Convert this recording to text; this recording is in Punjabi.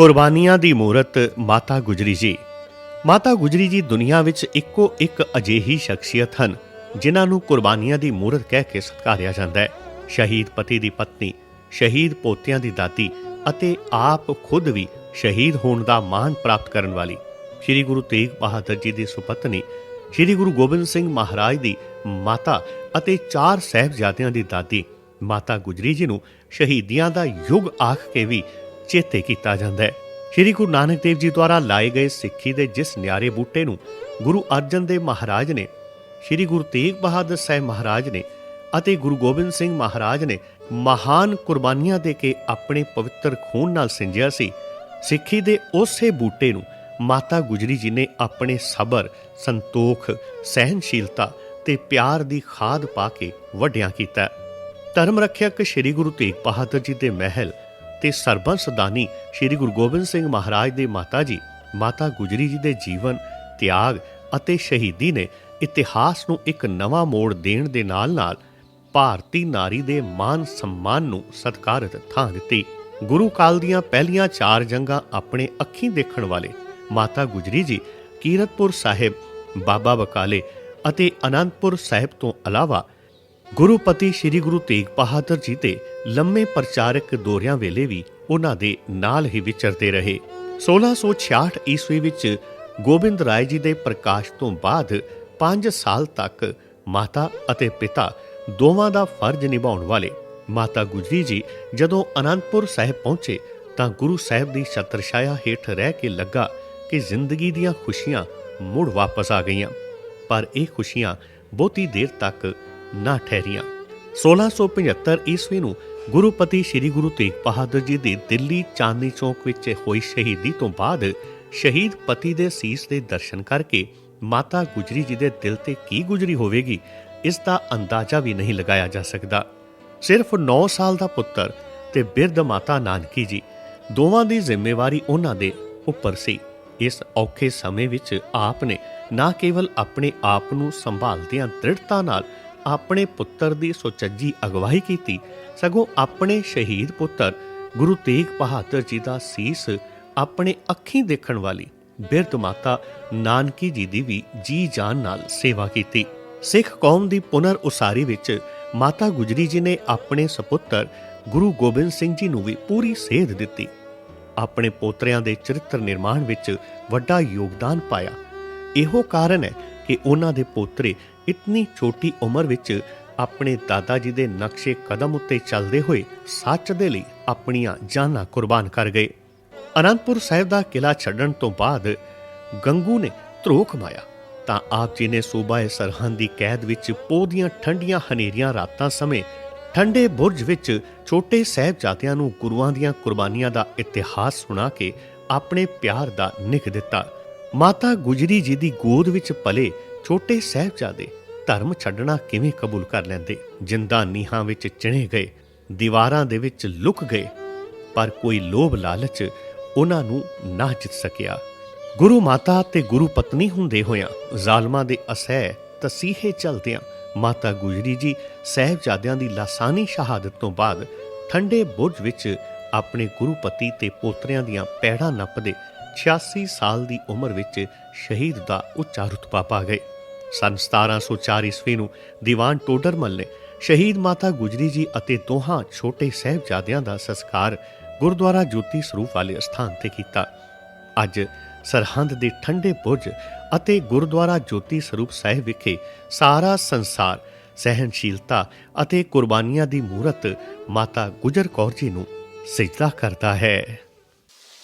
ਕੁਰਬਾਨੀਆਂ ਦੀ ਮੂਰਤ ਮਾਤਾ ਗੁਜਰੀ ਜੀ। ਮਾਤਾ ਗੁਜਰੀ ਜੀ ਦੁਨੀਆ ਵਿੱਚ ਇੱਕੋ ਇੱਕ ਅਜਿਹੀ ਸ਼ਖਸੀਅਤ ਹਨ, ਜਿਨ੍ਹਾਂ ਨੂੰ ਕੁਰਬਾਨੀਆਂ ਦੀ ਮੂਰਤ ਕਹਿ ਕੇ ਸਤਿਕਾਰਿਆ ਜਾਂਦਾ ਹੈ। ਸ਼ਹੀਦ ਪਤੀ ਦੀ ਪਤਨੀ, ਸ਼ਹੀਦ ਪੋਤਿਆਂ ਦੀ ਦਾਦੀ ਅਤੇ ਆਪ ਖੁਦ ਵੀ ਸ਼ਹੀਦ ਹੋਣ ਦਾ ਮਾਣ ਪ੍ਰਾਪਤ ਕਰਨ ਵਾਲੀ ਸ੍ਰੀ ਗੁਰੂ ਤੇਗ ਬਹਾਦਰ ਜੀ ਦੀ ਸੁਪਤਨੀ, ਸ੍ਰੀ ਗੁਰੂ ਗੋਬਿੰਦ ਸਿੰਘ ਮਹਾਰਾਜ ਦੀ ਮਾਤਾ ਅਤੇ ਚਾਰ ਸਹਿਬਜ਼ਾਦਿਆਂ ਦੀ ਦਾਦੀ ਮਾਤਾ ਗੁਜਰੀ ਜੀ ਨੂੰ ਸ਼ਹੀਦੀਆਂ ਦਾ ਯੁੱਗ ਆਖ ਕੇ ਵੀ ਚੇਤੇ ਕੀਤਾ ਜਾਂਦਾ ਹੈ। ਸ੍ਰੀ ਗੁਰੂ ਨਾਨਕ ਦੇਵ ਜੀ ਦੁਆਰਾ ਲਾਏ ਗਏ ਸਿੱਖੀ ਦੇ ਜਿਸ ਨਿਆਰੇ ਬੂਟੇ ਨੂੰ ਗੁਰੂ ਅਰਜਨ ਦੇਵ ਮਹਾਰਾਜ ਨੇ, ਸ੍ਰੀ ਗੁਰੂ ਤੇਗ ਬਹਾਦਰ ਸਾਹਿਬ ਮਹਾਰਾਜ ਨੇ ਅਤੇ ਗੁਰੂ ਗੋਬਿੰਦ ਸਿੰਘ ਮਹਾਰਾਜ ਨੇ ਮਹਾਨ ਕੁਰਬਾਨੀਆਂ ਦੇ ਕੇ ਆਪਣੇ ਪਵਿੱਤਰ ਖੂਨ ਨਾਲ ਸਿੰਜਿਆ ਸੀ, ਸਿੱਖੀ ਦੇ ਉਸੇ ਬੂਟੇ ਨੂੰ ਮਾਤਾ ਗੁਜਰੀ ਜੀ ਨੇ ਆਪਣੇ ਸਬਰ, ਸੰਤੋਖ ਸਹਿਨਸ਼ੀਲਤਾ ਤੇ ਪਿਆਰ ਦੀ ਖਾਦ ਪਾ ਕੇ ਵੱਡਿਆਂ ਕੀਤਾ। ਧਰਮ ਰੱਖਿਅਕ ਸ੍ਰੀ ਗੁਰੂ ਤੇਗ ਬਹਾਦਰ ਜੀ ਦੇ ਮਹਿਲ ਤੇ ਸਰਬੰਸ ਦਾਨੀ ਸ੍ਰੀ ਗੁਰੂ ਗੋਬਿੰਦ ਸਿੰਘ ਮਹਾਰਾਜ ਦੇ ਮਾਤਾ ਜੀ, ਮਾਤਾ ਗੁਜਰੀ ਜੀ ਦੇ ਜੀਵਨ, ਤਿਆਗ ਅਤੇ ਸ਼ਹੀਦੀ ਨੇ ਇਤਿਹਾਸ ਨੂੰ ਇੱਕ ਨਵਾਂ ਮੋੜ ਦੇਣ ਦੇ ਨਾਲ-ਨਾਲ ਭਾਰਤੀ ਨਾਰੀ ਦੇ ਮਾਨ ਸਨਮਾਨ ਨੂੰ ਸਤਿਕਾਰਤ ਥਾਂ ਦਿੱਤੀ। ਗੁਰੂ ਕਾਲ ਦੀਆਂ ਪਹਿਲੀਆਂ ਚਾਰ ਜੰਗਾਂ ਆਪਣੇ ਅੱਖੀਂ ਦੇਖਣ ਵਾਲੇ ਮਾਤਾ ਗੁਜਰੀ ਜੀ, ਕੀਰਤਪੁਰ ਸਾਹਿਬ, ਬਾਬਾ ਬਕਾਲੇ ਅਤੇ ਅਨੰਦਪੁਰ ਸਾਹਿਬ ਤੋਂ ਇਲਾਵਾ ਗੁਰੂਪਤੀ ਸ੍ਰੀ ਗੁਰੂ ਤੇਗ ਬਹਾਦਰ ਜੀ ਤੇ ਲੰਮੇ ਪ੍ਰਚਾਰਕ ਦੌਰਿਆਂ ਵੇਲੇ ਵੀ ਉਹਨਾਂ ਦੇ ਨਾਲ ਹੀ ਵਿਚਰਦੇ ਰਹੇ। 1666 ਈਸਵੀ ਵਿੱਚ ਗੋਬਿੰਦ ਰਾਏ ਜੀ ਦੇ ਪ੍ਰਕਾਸ਼ ਤੋਂ ਬਾਅਦ 5 ਸਾਲ ਤੱਕ ਮਾਤਾ ਅਤੇ ਪਿਤਾ ਦੋਵਾਂ ਦਾ ਫਰਜ਼ ਨਿਭਾਉਣ ਵਾਲੇ ਮਾਤਾ ਗੁਜਰੀ ਜੀ ਜਦੋਂ ਅਨੰਦਪੁਰ ਸਾਹਿਬ ਪਹੁੰਚੇ ਤਾਂ ਗੁਰੂ ਸਾਹਿਬ ਦੀ ਛਤਰਛਾਇਆ ਹੇਠ ਰਹਿ ਕੇ ਲੱਗਾ ਕਿ ਜ਼ਿੰਦਗੀ ਦੀਆਂ ਖੁਸ਼ੀਆਂ ਮੁੜ ਵਾਪਸ ਆ ਗਈਆਂ। ਪਰ ਇਹ ਖੁਸ਼ੀਆਂ ਬਹੁਤੀ ਦੇਰ ਤੱਕ ਨਾ ਠਹਿਰੀਆਂ। 1675 ਈਸਵੀ ਨੂੰ ਗੁਰੂਪਤੀ ਸ੍ਰੀ ਗੁਰੂ ਤੇਗ ਬਹਾਦਰ ਜੀ ਦੀ ਦਿੱਲੀ ਚਾਂਦਨੀ ਚੌਕ ਵਿੱਚ ਹੋਈ ਸ਼ਹੀਦੀ ਤੋਂ ਬਾਅਦ ਸ਼ਹੀਦ ਪਤੀ ਦੇ ਸੀਸ ਦੇ ਦਰਸ਼ਨ ਕਰਕੇ ਮਾਤਾ ਗੁਜਰੀ ਜੀ ਦੇ ਦਿਲ ਤੇ ਕੀ ਗੁਜਰੀ ਹੋਵੇਗੀ, ਇਸ ਦਾ ਅੰਦਾਜ਼ਾ ਵੀ ਨਹੀਂ ਲਗਾਇਆ ਜਾ ਸਕਦਾ। ਸਿਰਫ 9 ਸਾਲ ਦਾ ਪੁੱਤਰ ਤੇ ਬਿਰਧ ਮਾਤਾ ਨਾਨਕੀ ਜੀ, ਦੋਵਾਂ ਦੀ ਜ਼ਿੰਮੇਵਾਰੀ ਉਹਨਾਂ ਦੇ ਉੱਪਰ ਸੀ। ਇਸ ਔਖੇ ਸਮੇਂ ਵਿੱਚ ਆਪ ਨੇ ਨਾ ਕੇਵਲ ਆਪਣੇ ਆਪ ਨੂੰ ਸੰਭਾਲਦਿਆਂ ਦ੍ਰਿੜਤਾ ਨਾਲ ਆਪਣੇ ਪੁੱਤਰ ਦੀ ਸੁਚੱਜੀ ਅਗਵਾਈ ਕੀਤੀ, ਸਗੋਂ ਆਪਣੇ ਸ਼ਹੀਦ ਪੁੱਤਰ ਗੁਰੂ ਤੇਗ ਬਹਾਦਰ ਜੀ ਦਾ ਸੀਸ ਆਪਣੇ ਅੱਖੀਂ ਦੇਖਣ ਵਾਲੀ ਬਿਰਧ ਮਾਤਾ ਨਾਨਕੀ ਜੀ ਦੀ ਵੀ ਜੀ ਜਾਨ ਨਾਲ ਸੇਵਾ ਕੀਤੀ। ਸਿੱਖ ਕੌਮ ਦੀ ਪੁਨਰ ਉਸਾਰੀ ਵਿੱਚ ਮਾਤਾ ਗੁਜਰੀ ਜੀ ਨੇ ਆਪਣੇ ਸੁਪੁੱਤਰ ਗੁਰੂ ਗੋਬਿੰਦ ਸਿੰਘ ਜੀ ਨੂੰ ਵੀ ਪੂਰੀ ਸੇਧ ਦਿੱਤੀ। ਆਪਣੇ ਪੋਤਰਿਆਂ ਦੇ ਚਰਿੱਤਰ ਨਿਰਮਾਣ ਵਿੱਚ ਵੱਡਾ ਯੋਗਦਾਨ ਪਾਇਆ। ਇਹੋ ਕਾਰਨ ਹੈ ਕਿ ਉਹਨਾਂ ਦੇ ਪੋਤਰੇ ਇਤਨੀ ਛੋਟੀ ਉਮਰ ਵਿੱਚ ਆਪਣੇ ਦਾਦਾ ਜੀ ਦੇ ਨਕਸ਼ੇ ਕਦਮ ਉੱਤੇ ਚੱਲਦੇ ਹੋਏ ਸੱਚ ਦੇ ਲਈ ਆਪਣੀਆਂ ਜਾਨਾਂ ਕੁਰਬਾਨ ਕਰ ਗਏ। ਅਨੰਦਪੁਰ ਸਾਹਿਬ ਦਾ ਕਿਲਾ ਛੱਡਣ ਤੋਂ ਬਾਅਦ ਗੰਗੂ ਨੇ ਧਰੋ ਕਮਾਇਆ ਤਾਂ ਆਪ ਜੀ ਨੇ ਸੂਬਾ ਸਰਹੰਦ ਦੀ ਕੈਦ ਵਿੱਚ ਪੋਹ ਦੀਆਂ ਠੰਡੀਆਂ ਹਨੇਰੀਆਂ ਰਾਤਾਂ ਸਮੇਂ ਠੰਡੇ ਬੁਰਜ ਵਿੱਚ ਛੋਟੇ ਸਹਿਬਜ਼ਾਦਿਆਂ ਨੂੰ ਗੁਰੂਆਂ ਦੀਆਂ ਕੁਰਬਾਨੀਆਂ ਦਾ ਇਤਿਹਾਸ ਸੁਣਾ ਕੇ ਆਪਣੇ ਪਿਆਰ ਦਾ ਨਿਖ ਦਿੱਤਾ। ਮਾਤਾ ਗੁਜਰੀ ਜੀ ਦੀ ਗੋਦ ਵਿੱਚ ਪਲੇ ਛੋਟੇ ਸਹਿਬਜ਼ਾਦੇ ਧਰਮ ਛੱਡਣਾ ਕਿਵੇਂ ਕਬੂਲ ਕਰ ਲੈਂਦੇ? ਜਿੰਦਾ ਨੀਹਾਂ ਵਿੱਚ ਚਿਣੇ ਗਏ, ਦੀਵਾਰਾਂ ਦੇ ਵਿੱਚ ਲੁਕ ਗਏ, ਪਰ ਕੋਈ ਲੋਭ ਲਾਲਚ ਉਹਨਾਂ ਨੂੰ ਨਾ ਜਿੱਤ ਸਕਿਆ। ਗੁਰੂ ਮਾਤਾ ਤੇ ਗੁਰੂ ਪਤਨੀ ਹੁੰਦੇ ਹੋਇਆਂ ਜ਼ਾਲਮਾਂ ਦੇ ਅਸਹਿ ਤਸੀਹੇ ਚਲਦਿਆਂ ਮਾਤਾ ਗੁਜਰੀ ਜੀ ਸਹਿਬਜ਼ਾਦਿਆਂ ਦੀ ਲਾਸਾਨੀ ਸ਼ਹਾਦਤ ਤੋਂ ਬਾਅਦ ਠੰਡੇ ਬੁਰਜ ਵਿੱਚ ਆਪਣੇ ਗੁਰੂ ਪਤੀ ਤੇ ਪੋਤਰਿਆਂ ਦੀਆਂ ਪੈੜਾਂ ਨੱਪਦੇ 86 ਸਾਲ ਦੀ ਉਮਰ ਵਿੱਚ ਸ਼ਹੀਦ ਦਾ ਉੱਚਾ ਰੁਤਬਾ ਪਾ ਗਏ। ਸਨ 1704 ਈਸਵੀ ਨੂੰ ਦੀਵਾਨ ਟੋਡਰਮਲ ਨੇ ਸ਼ਹੀਦ ਮਾਤਾ ਗੁਜਰੀ ਜੀ ਅਤੇ ਦੋਹਾਂ ਛੋਟੇ ਸਹਿਬਜ਼ਾਦਿਆਂ ਦਾ ਸੰਸਕਾਰ ਗੁਰਦੁਆਰਾ ਜੋਤੀ ਸਰੂਪ ਵਾਲੇ ਸਥਾਨ ਤੇ ਕੀਤਾ। ਅੱਜ ਸਰਹੰਦ ਦੇ ਠੰਡੇ ਬੁਰਜ ਅਤੇ ਗੁਰਦੁਆਰਾ ਜੋਤੀ ਸਰੂਪ ਸਾਹਿਬ ਵਿਖੇ ਸਾਰਾ ਸੰਸਾਰ ਸਹਿਨਸ਼ੀਲਤਾ ਅਤੇ ਕੁਰਬਾਨੀਆਂ ਦੀ ਮੂਰਤ ਮਾਤਾ ਗੁਜਰ ਕੌਰ ਜੀ ਨੂੰ ਸਜਦਾ ਕਰਦਾ ਹੈ।